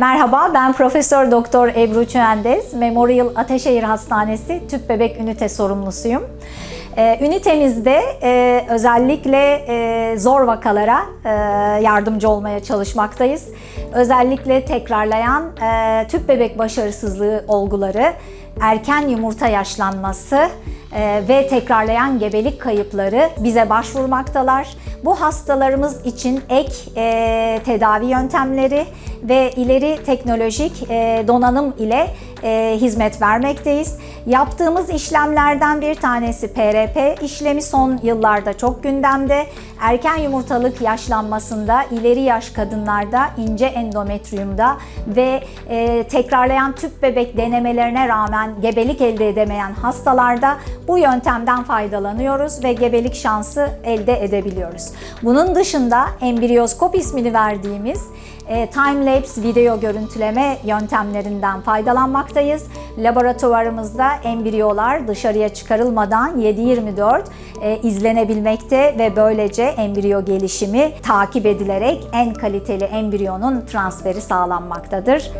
Merhaba, ben Profesör Doktor Ebru Çüendez, Memorial Ateşehir Hastanesi Tüp Bebek Ünite sorumlusuyum. Ee, ünitemizde e, özellikle e, zor vakalara e, yardımcı olmaya çalışmaktayız. Özellikle tekrarlayan e, tüp bebek başarısızlığı olguları, erken yumurta yaşlanması e, ve tekrarlayan gebelik kayıpları bize başvurmaktalar. Bu hastalarımız için ek e, tedavi yöntemleri ve ileri teknolojik e, donanım ile e, hizmet vermekteyiz. Yaptığımız işlemlerden bir tanesi PRP işlemi son yıllarda çok gündemde. Erken yumurtalık yaşlanmasında, ileri yaş kadınlarda, ince endometriyumda ve e, tekrarlayan tüp bebek denemelerine rağmen gebelik elde edemeyen hastalarda bu yöntemden faydalanıyoruz ve gebelik şansı elde edebiliyoruz. Bunun dışında embriyoskop ismini verdiğimiz e, time-lapse video görüntüleme yöntemlerinden faydalanmaktayız. Laboratuvarımızda embriyolar dışarıya çıkarılmadan 7-24 e, izlenebilmekte ve böylece embriyo gelişimi takip edilerek en kaliteli embriyonun transferi sağlanmaktadır.